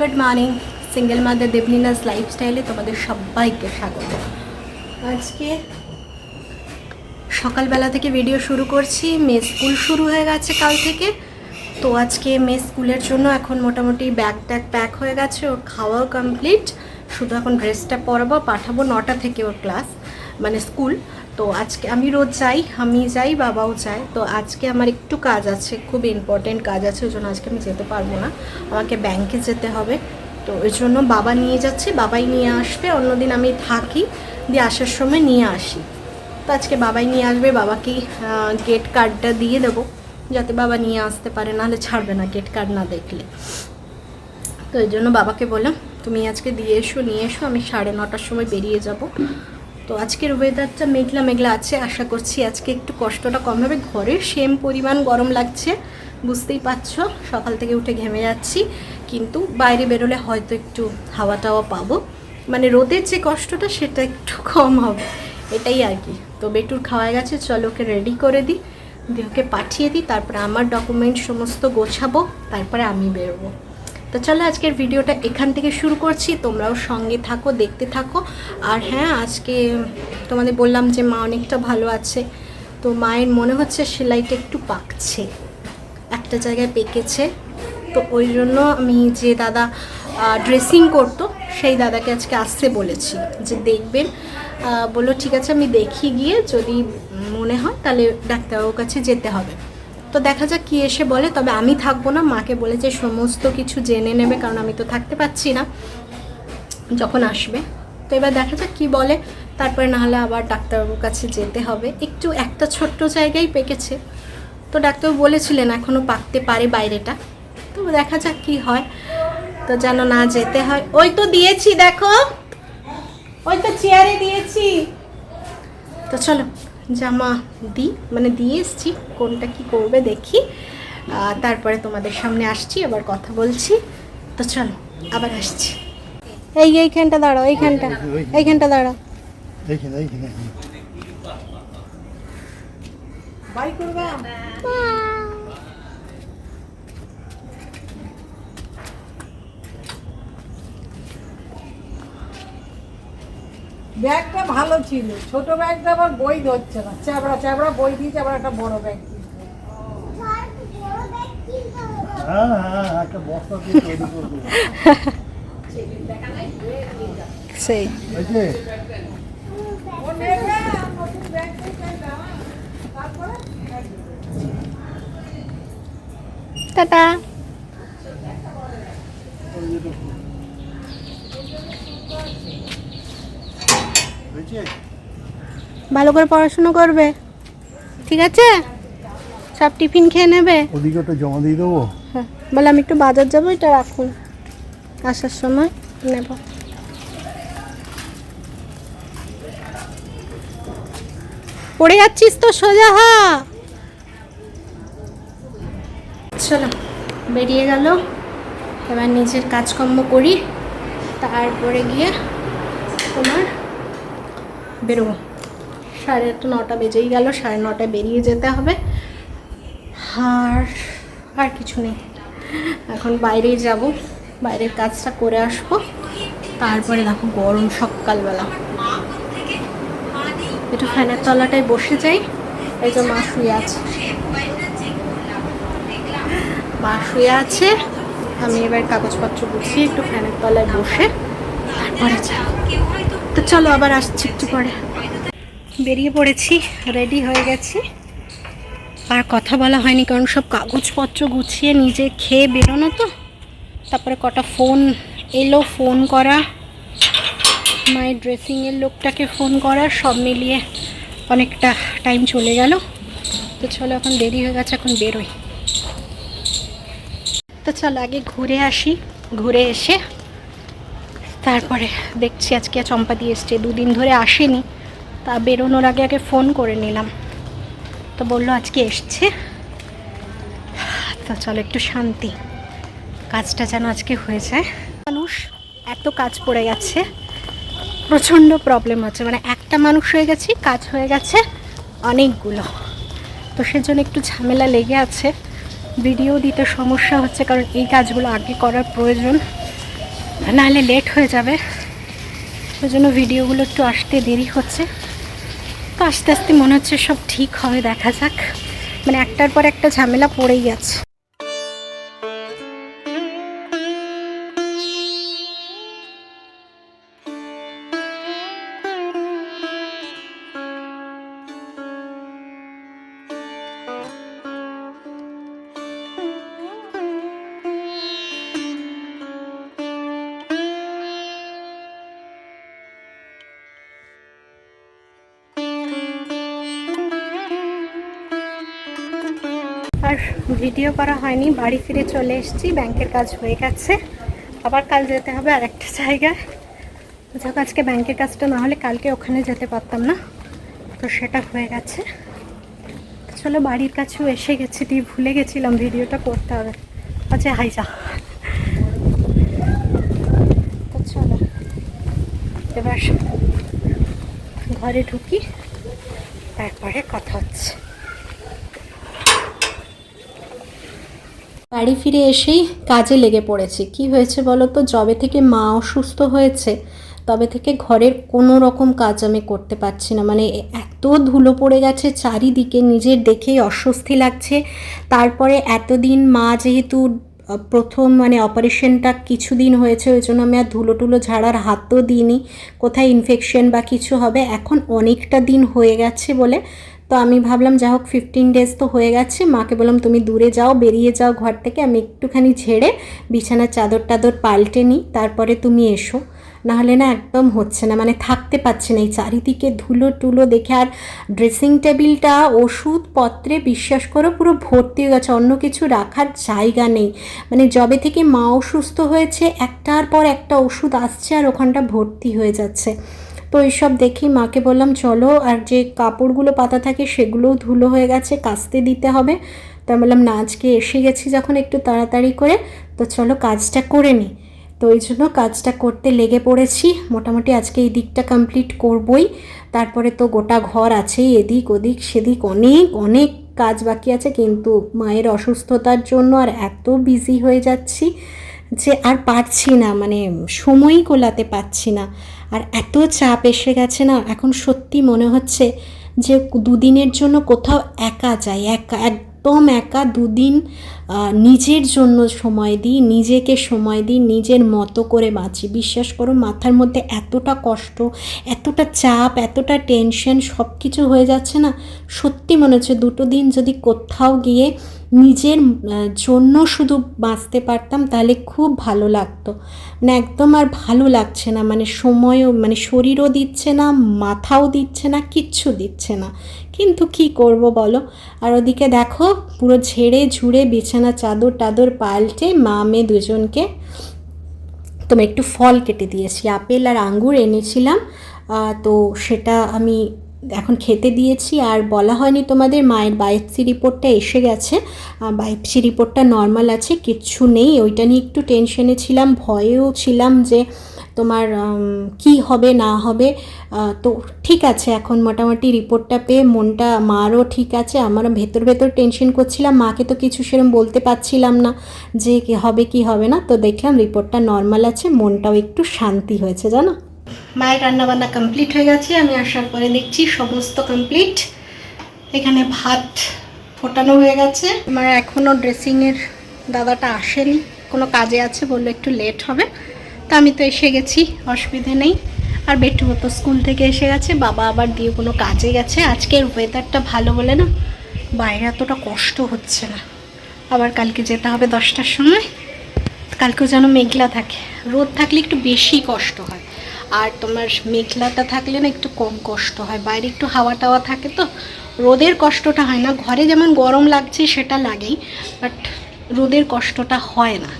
Good morning single mother Debolina's লাইফস্টাইলে তোমাদের সবাইকে স্বাগত। আজকে সকালবেলা থেকে ভিডিও শুরু করছি, মেয়ে স্কুল শুরু হয়ে গেছে কাল থেকে। তো আজকে মেয়ে স্কুলের জন্য এখন মোটামুটি ব্যাগ ট্যাগ প্যাক হয়ে গেছে, ওর খাওয়াও কমপ্লিট শুধু এখন ড্রেসটা পরাবো, পাঠাবো নটা থেকে ওর ক্লাস মানে স্কুল তো আজকে আমি রোজ যাই, আমি যাই, বাবাও যায়। তো আজকে আমার একটু কাজ আছে, খুব ইম্পর্টেন্ট কাজ আছে, ওই জন্য আজকে আমি যেতে পারব না। আমাকে ব্যাংকে যেতে হবে। তো ওই জন্য বাবা নিয়ে যাচ্ছে, বাবাই নিয়ে আসবে, অন্যদিন আমি থাকি, দিয়ে আসার সময় নিয়ে আসি। তো আজকে বাবাই নিয়ে আসবে, বাবাকে গেট কার্ডটা দিয়ে দেবো, যাতে বাবা নিয়ে আসতে পারে, নাহলে ছাড়বে না গেট কার্ড না দেখলে। তো এই জন্য বাবাকে বললাম, তুমি আজকে দিয়ে এসো, নিয়ে এসো, আমি সাড়ে নটার সময় বেরিয়ে যাব। তো আজকের ওয়েদারটা মেঘলা মেঘলা আছে, আশা করছি আজকে একটু কষ্টটা কম হবে। ঘরে সেম পরিমাণ গরম লাগছে, বুঝতেই পারছ, সকাল থেকে উঠে ঘেমে যাচ্ছি, কিন্তু বাইরে বেরোলে হয়তো একটু হাওয়া টাওয়া পাবো। মানে রোদের যে কষ্টটা, সেটা একটু কম হবে, এটাই আর কি। তো বেটুর খাওয়া গেছে, চলো ওকে রেডি করে দিই, দিয়ে ওকে পাঠিয়ে দিই, তারপরে আমার ডকুমেন্ট সমস্ত গোছাবো, তারপরে আমি বেরোবো। তো চলো আজকের ভিডিওটা এখান থেকে শুরু করছি। তোমরাও সঙ্গে থাকো, দেখতে থাকো। আর হ্যাঁ আজকে তোমাদের বললাম যে মা অনেকটা ভালো আছে। তো মায়ের মনে হচ্ছে সেলাইটা একটু পাকছে। একটা জায়গায় পেকেছে। তো ওই জন্য আমি যে দাদা ড্রেসিং করতো, সেই দাদাকে আজকে আসতে বলেছি। যে দেখবেন বলল, ঠিক আছে, আমি দেখি গিয়ে। যদি মনে হয়, তাহলে ডাক্তারবাবুর কাছে যেতে হবে। তো দেখা যাক কি এসে বলে, তবে আমি থাকব না। মাকে বলেছে সমস্ত কিছু জেনে নেবে, কারণ আমি তো থাকতে পারছি না যখন আসবে। তো এবার দেখা যাক কি বলে, তারপরে নাহলে আবার ডাক্তারবাবুর কাছে যেতে হবে। একটু একটা ছোট্ট জায়গায় পেকেছে। তো ডাক্তারবাবু বলেছিলেন এখনও পাকতে পারে বাইরেটা। তো দেখা যাক কি হয়। তো যেন না যেতে হয়। ওই তো দিয়েছি, দেখো। ওই তো চেয়ারে দিয়েছি। তো চলো জামা দিই মানে দিয়ে এসছি কোনটা কি করবে দেখি। তারপরে তোমাদের সামনে আসছি আবার কথা বলছি। তো চলো আবার আসছি। এই এইখানটা দাঁড়াও এইখানটা এইখানটা দাঁড়াও। বাই এইখানে ব্যাগটা ভালো ছিল। ছোট ব্যাগটা আবার বই ধরছে না। চ্যাবড়া চ্যাবড়া বই দিয়েছে আবার একটা বড় ব্যাগ। হ্যাঁ হ্যাঁ হ্যাঁ, একটা বস্তা দিয়ে সেই। টাটা হয়েছে ভালো করে পড়াশুনো করবে? ঠিক আছে? সব টিফিন খেয়ে নেবে? ওদিকে ওটা জমা দিয়ে দেবো। হ্যাঁ বলে আমি একটু বাজার যাব এটা রাখুন। আসার সময় নেব। পড়ে যাচ্ছিস তো সোজা হা। চলো বেরিয়ে গেল। এবার নিজের কাজকর্ম করি। তারপরে গিয়ে তোমার বেরোবো। সাড়ে আটটা নটা বেজেই গেল, সাড়ে নটায় বেরিয়ে যেতে হবে। আর আর কিছু নেই। এখন বাইরেই যাব, বাইরের কাজটা করে আসব। তারপরে দেখো গরম সকালবেলা। একটু ফ্যানের তলাটায় বসে যাই। এই তো মা শুয়ে আছে। মা শুয়ে আছে। আমি এবার কাগজপত্র গুছিয়ে একটু ফ্যানের তলায় বসে তারপরে যাব। তো চলো আবার আসছি একটু পরে। বেরিয়ে পড়েছি রেডি হয়ে গেছি। আর কথা বলা হয়নি, কারণ সব কাগজপত্র গুছিয়ে নিজে খেয়ে বেরোনো তো। তারপরে কটা ফোন এলো ফোন করা। মায়ের ড্রেসিংয়ের লোকটাকে ফোন করা, সব মিলিয়ে অনেকটা টাইম চলে গেল। তো চলো এখন দেরি হয়ে গেছে, এখন বেরোই। তো চলো আগে ঘুরে আসি। ঘুরে এসে তারপরে দেখছি আজকে চম্পা দিয়ে এসছে। দুদিন ধরে আসেনি, তা বেরোনোর আগে আগে ফোন করে নিলাম। তো বলল আজকে এসছে। তো চলো একটু শান্তি, কাজটা যেন আজকে হয়ে যায়। মানুষ, এত কাজ পড়ে গেছে, প্রচণ্ড প্রবলেম হচ্ছে। মানে একটা মানুষ হয়ে গেছি, কাজ হয়ে গেছে অনেকগুলো। তো সেজন্য একটু ঝামেলা লেগে আছে। ভিডিও দিতে সমস্যা হচ্ছে, কারণ এই কাজগুলো আগে করার প্রয়োজন। নাহলে লেট হয়ে যাবে। ওই জন্য ভিডিওগুলো একটু আসতে দেরি হচ্ছে। তো আস্তে আস্তে মনে হচ্ছে সব ঠিক হবে, দেখা যাক। মানে একটার পর একটা ঝামেলা পড়েই আছে। আর ভিডিও করা হয়নি, বাড়ি ফিরে চলে এসেছি, ব্যাংকের কাজ হয়ে গেছে। আবার কাল যেতে হবে আর একটা জায়গায়। যাক, আজকে ব্যাংকের কাজটা না হলে কালকে ওখানে যেতে পারতাম না। তো সেটা হয়ে গেছে। চলো, বাড়ির কাছেও এসে গেছি, দিয়ে ভুলে গেছিলাম ভিডিওটা করতে হবে। আচ্ছা হাই যা। তো চলো, এবার ঘরে ঢুকি, তারপরে কথা হচ্ছে। বাড়ি ফিরে এসেই কাজে লেগে পড়েছি। কি হয়েছে বলো তো যবে থেকে মা অসুস্থ হয়েছে, তবে থেকে ঘরের কোনো রকম কাজ আমি করতে পারছি না। মানে এত ধুলো পড়ে গেছে, চারিদিকে নিজের দেখেই অস্বস্তি লাগছে। তারপরে এতদিন মা যেহেতু প্রথম মানে অপারেশনটা কিছুদিন হয়েছে, ওই জন্য আমি আর ধুলো টুলো ঝাড়ার হাতও দিইনি। কোথায় ইনফেকশন বা কিছু হবে, এখন অনেকটা দিন হয়ে গেছে বলে তো আমি ভাবলাম, যা হোক ফিফটিন ডেজ তো হয়ে গেছে। মাকে বললাম, তুমি দূরে যাও, বেরিয়ে যাও ঘর থেকে। আমি একটুখানি ঝেড়ে বিছানার চাদর টাদর পাল্টে নিই, তারপরে তুমি এসো। নাহলে না একদম হচ্ছে না মানে থাকতে পারছি না। এই চারিদিকে ধুলো টুলো দেখে আর ড্রেসিং টেবিলটা ওষুধপত্রে বিশ্বাস করো, পুরো ভর্তি হয়ে গেছে। অন্য কিছু রাখার জায়গা নেই। মানে যবে থেকে মা অসুস্থ হয়েছে, একটার পর একটা ওষুধ আসছে আর ওখানটা ভর্তি হয়ে যাচ্ছে। তো এইসব দেখি মাকে বললাম, চলো, আর যে কাপড়গুলো, পাতা থাকে, সেগুলোও ধুলো হয়ে গেছে কাচতে দিতে হবে। তো আমি বললাম, না, আজকে এসে গেছি যখন একটু তাড়াতাড়ি করে, তো চলো কাজটা করে নিই। তো ওই জন্য কাজটা করতে লেগে পড়েছি। মোটামুটি আজকে এই দিকটা কমপ্লিট করবই। তারপরে তো গোটা ঘর আছেই, এদিক ওদিক, সেদিক অনেক অনেক কাজ বাকি আছে, কিন্তু মায়ের অসুস্থতার জন্য আর এত বিজি হয়ে যাচ্ছি যে আর পারছি না মানে সময়ই কোলাতে পারছি না। আর এত চাপ এসে গেছে না, এখন সত্যি মনে হচ্ছে যে দুদিনের জন্য কোথাও একা যাই, একা, একদম একা দুদিন নিজের জন্য সময় দিই, নিজেকে সময় দিই, নিজের মতো করে বাঁচি। বিশ্বাস করো, মাথার মধ্যে এতটা কষ্ট, এতটা চাপ, এতটা টেনশন সব কিছু হয়ে যাচ্ছে না। সত্যি মনে হচ্ছে দুটো দিন যদি কোথাও গিয়ে নিজের জন্য শুধু বাঁচতে পারতাম, তাহলে খুব ভালো লাগতো। মানে একদম আর ভালো লাগছে না। মানে সময়ও মানে শরীরও দিচ্ছে না, মাথাও দিচ্ছে না, কিচ্ছু দিচ্ছে না। কিন্তু কি করব বলো? আর ওদিকে দেখো, পুরো ঝেড়ে ঝুড়ে বিছানা চাদর টাদর পাল্টে মা মেয়ে দুজনকে তোমার একটু ফল কেটে দিয়েছি। আপেল আর আঙ্গুর এনেছিলাম। তো সেটা আমি এখন খেতে দিয়েছি আর বলা হয়নি তোমাদের মায়ের বায়োপসি রিপোর্টটা এসে গেছে। বায়োপসি রিপোর্টটা নর্মাল আছে, কিচ্ছু নেই। ওইটা নিয়ে একটু টেনশনে ছিলাম, ভয়েও ছিলাম যে তোমার কি হবে, না হবে। তো ঠিক আছে, এখন মোটামুটি রিপোর্টটা পেয়ে মনটা, মারও ঠিক আছে, আমারও ভেতর ভেতর টেনশন করছিলাম। মাকে তো কিছু সেরকম বলতে পারছিলাম না যে হবে, কি হবে না। তো দেখলাম রিপোর্টটা নর্মাল আছে, মনটাও একটু শান্তি হয়েছে, জানো? মায়ের রান্নাবান্না কমপ্লিট হয়ে গেছে, আমি আসার পরে দেখছি সমস্ত কমপ্লিট এখানে ভাত ফোটানো হয়ে গেছে। আমার এখনও ড্রেসিংয়ের দাদাটা আসেনি, কোনো কাজে আছে বলল একটু লেট হবে। তা আমি তো এসে গেছি, অসুবিধে নেই। আর বেটুও তো স্কুল থেকে এসে গেছে, বাবা আবার দিয়ে কোনো কাজে গেছে। আজকের ওয়েদারটা ভালো বলে না, বাইরে এতটা কষ্ট হচ্ছে না। আবার কালকে যেতে হবে দশটার সময়, কালকেও যেন মেঘলা থাকে। রোদ থাকলে একটু বেশি কষ্ট হয়। আর তোমার মেঘলাটা থাকলে না একটু কম কষ্ট হয়। বাইরে একটু হাওয়া টাওয়া থাকে তো, রোদের কষ্টটা হয় না। ঘরে যেমন গরম লাগছে সেটা লাগেই বাট রোদের কষ্টটা হয় না।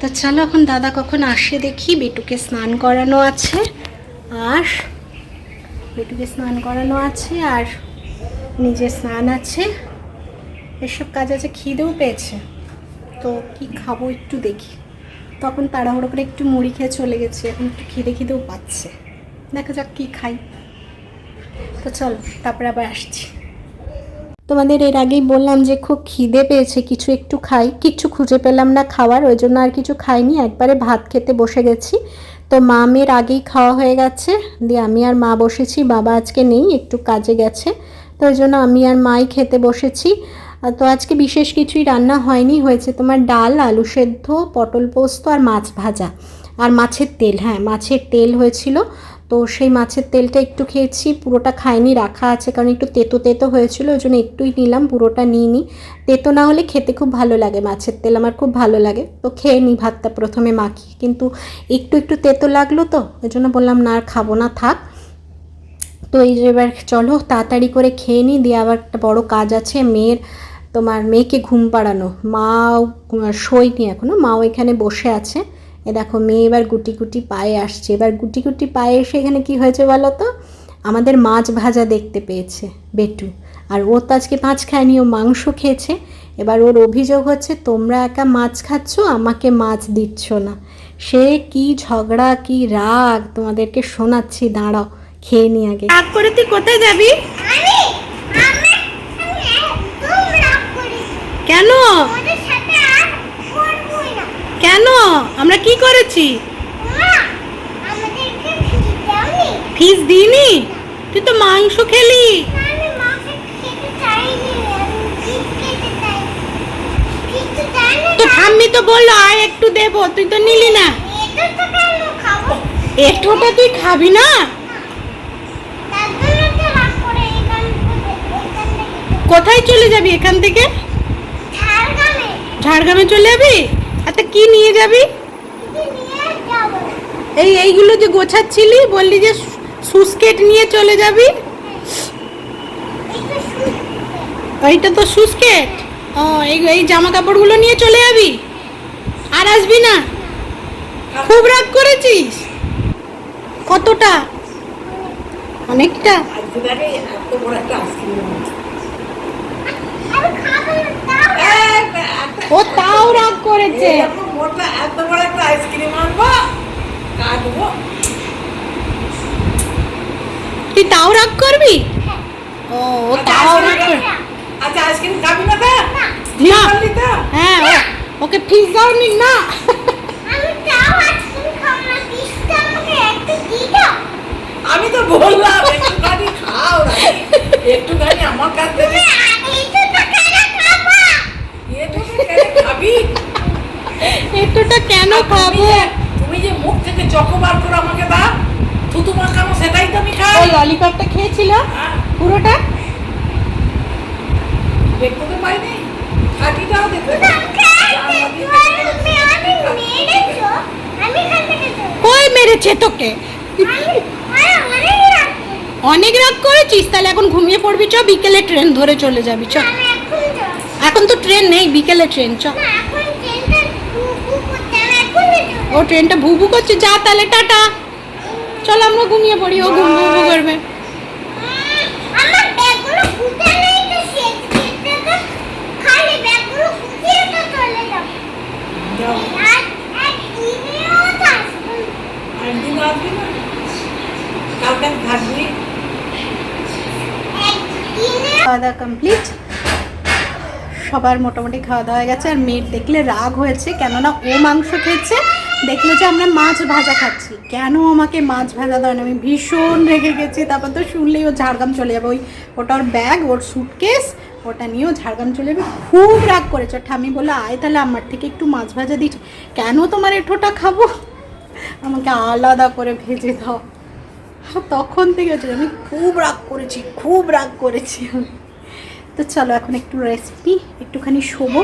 তো চলো এখন দাদা কখন আসে দেখি, বেটুকে স্নান করানো আছে, আর বেটুকে স্নান করানো আছে, আর নিজে স্নান আছে। এসব কাজ আছে, খিদেও পেয়েছে। তো কি খাব একটু দেখি। তখন তাড়াহুড়ো করে একটু মুড়ি খেয়ে চলে গেছে, এখন একটু খিদে খিদেও পাচ্ছে। দেখা যাক কি খাই। তো চল, তারপরে আবার আসছি। তোমাদের এর আগেই বললাম যে খুব খিদে পেয়েছে, কিছু একটু খাই। কিচ্ছু খুঁজে পেলাম না খাওয়ার, ওই জন্য আর কিছু খাইনি। একবারে ভাত খেতে বসে গেছি। তো মা মেয়ের আগেই খাওয়া হয়ে গেছে। দিয়ে আমি আর মা বসেছি, বাবা আজকে নেই, একটু কাজে গেছে। তো ওই জন্য আমি আর মাই খেতে বসেছি। তো আজকে বিশেষ কিছুই রান্না হয়নি, হয়েছে তোমার ডাল, আলু সেদ্ধ, পটল পোস্ত আর মাছ ভাজা। আর মাছের তেল হ্যাঁ মাছের তেল হয়েছিল। তো সেই মাছের তেলটা একটু খেয়েছি, পুরোটা খাইনি, রাখা আছে, কারণ একটু তেতো তেতো হয়েছিল, ওই জন্য একটুই নিলাম, পুরোটা নিইনি। তেতো না হলে খেতে খুব ভালো লাগে, মাছের তেল আমার খুব ভালো লাগে। তো খেয়ে নিই ভাতটা প্রথমে মাখি কিন্তু একটু একটু তেতো লাগল তো, ওই জন্য বললাম না আর খাব না, থাক। তো এই যে এবার চলো, তাড়াতাড়ি করে খেয়ে নিই দিয়ে আবার একটা বড় কাজ আছে, মেয়ের তোমার মেয়েকে ঘুম পাড়ানো। মাও শোয়নি এখনও মাও এখানে বসে আছে। এ দেখো মেয়ে এবার গুটি গুটি পায়ে আসছে। এবার গুটি গুটি পায়ে এসে এখানে কি হয়েছে বলো তো? আমাদের মাছ ভাজা দেখতে পেয়েছে বেটু। আর ও তো আজকে মাছ খায়নি ও মাংস খেয়েছে। এবার ওর অভিযোগ হচ্ছে তোমরা একা মাছ খাচ্ছ আমাকে মাছ দিচ্ছ না। সে কি ঝগড়া কি রাগ তোমাদেরকে শোনাচ্ছি দাঁড়াও খেয়ে নি আগে। রাগ করে তুই কোথায় যাবি আমি আমি আমি একদম রাগ করি কেন? কেন? আমরা কি করেছি? ফিস দিইনি? তুই তো মাংস খেলি। তো ঠাম্মি তো বলল আয় একটু দেবো তুই তো নিলি না। এঠোটা তুই খাবি না? কোথায় চলে যাবি এখান থেকে? ঝাড়গ্রামে চলে যাবি? আচ্ছা কি নিয়ে যাবি? এই এইগুলো যে গোছাচ্ছিলি, বললি যে সুস্কেট নিয়ে চলে যাবি? ওইটা তো সুস্কেট ও, এই এই জামা কাপড়গুলো নিয়ে চলে যাবি? আর আসবি না? খুব রাগ করেছিস? কতটা? অনেকটা আজকে দেখে এত বড় একটা আইসক্রিম আমি খাব না তাও ও তাও রাগ করেছে। মোটা এত বড় একটা আইসক্রিম আনব কাটবো। তুই তাও রাগ করবি? ও ও তাও রাগ কর আচ্ছা আইসক্রিম খাবি না তা? হ্যাঁ ওকে ফিস দাও নি। না আমি তাও আইসক্রিম খাব না পিসটা আমাকে একটু দিয়ে আমি তো বললাম একটুখানি খাও। একটুখানি আমার কাছ থেকে এইটা তো কেন খাব এটুকু কেন খাবি? এতটা কেন খাব? তুমি যে মুখ থেকে চকোবার করে আমাকে দাও থুতু মাখানো সেটাই তো আমি খাই। ওই ললিপপটা খেয়েছিল? হ্যাঁ, পুরোটা? দেখতে তো পাইনি। খাটিটাও দেখতে কই মেরেছে তোকে? অনেক রাগ করেছিস? তাহলে এখন ঘুমিয়ে পড়বি চ বিকেলে ট্রেন ধরে চলে যাবি চ। এখন যাবো এখন তো ট্রেন নেই বিকেলে ট্রেন চ না এখন ট্রেনটা বুক করতে আমি এখন যাবো ও ট্রেনটা ভুবু করছে যা তাহলে টাটা চল আমরা ঘুমিয়ে পড়ি ও ঘুম ঘুম করবে আমার ব্যাগগুলো গুছিয়ে নেই তো শেষ ক্ষেত্রে খালি ব্যাগগুলো গুছিয়ে তো চলে যাবো যাও আর একদিনেও তো আসবো না। একদিন আসবি না কালকে থাকবি একদিনেও খাওয়া দাওয়া কমপ্লিট সবার মোটামুটি খাওয়া দাওয়া হয়ে গেছে। আর মেয়ের দেখলে রাগ হয়েছে, কেননা ও মাংস খেয়েছে। দেখল যে আমরা মাছ ভাজা খাচ্ছি। কেন আমাকে মাছ ভাজা দেয় না? আমি ভীষণ রেগে গেছি। তারপর তো শুনলেই ও ঝাড়গ্রাম চলে যাবে। ওই ওটা ওর ব্যাগ, ওর সুটকেস ওটা নিয়েও ঝাড়গ্রাম চলে যাবে। খুব রাগ করেছে। ঠামি বলে আয় তাহলে আমার থেকে একটু মাছ ভাজা দিচ্ছি কেন তোমার এঠোটা খাব? আমাকে আলাদা করে ভেজে দাও। তখন থেকে আমি খুব রাগ করেছি, খুব রাগ করেছি আমি। তো চলো এখন একটু রেসিপি একটুখানি শোবো,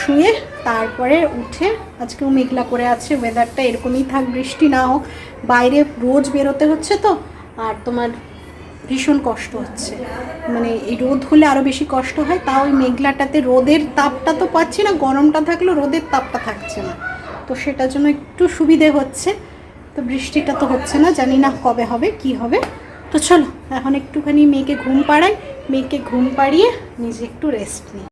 শুয়ে তারপরে উঠে, আজকেও মেঘলা করে আছে ওয়েদারটা এরকমই থাক, বৃষ্টি না হোক, বাইরে রোজ বেরোতে হচ্ছে তো, আর তোমার ভীষণ কষ্ট হচ্ছে। মানে এই রোদ হলে আরও বেশি কষ্ট হয়, তাও ওই মেঘলাটাতে রোদের তাপটা তো পাচ্ছি না, গরমটা থাকলেও রোদের তাপটা থাকছে না। তো সেটার জন্য একটু সুবিধে হচ্ছে, তো বৃষ্টিটা তো হচ্ছে না, জানি না কবে হবে, কি হবে। তো চলো এখন একটুখানি মেয়েকে ঘুম পাড়াই মেয়েকে ঘুম পাড়িয়ে নিজে একটু রেস্ট নিই।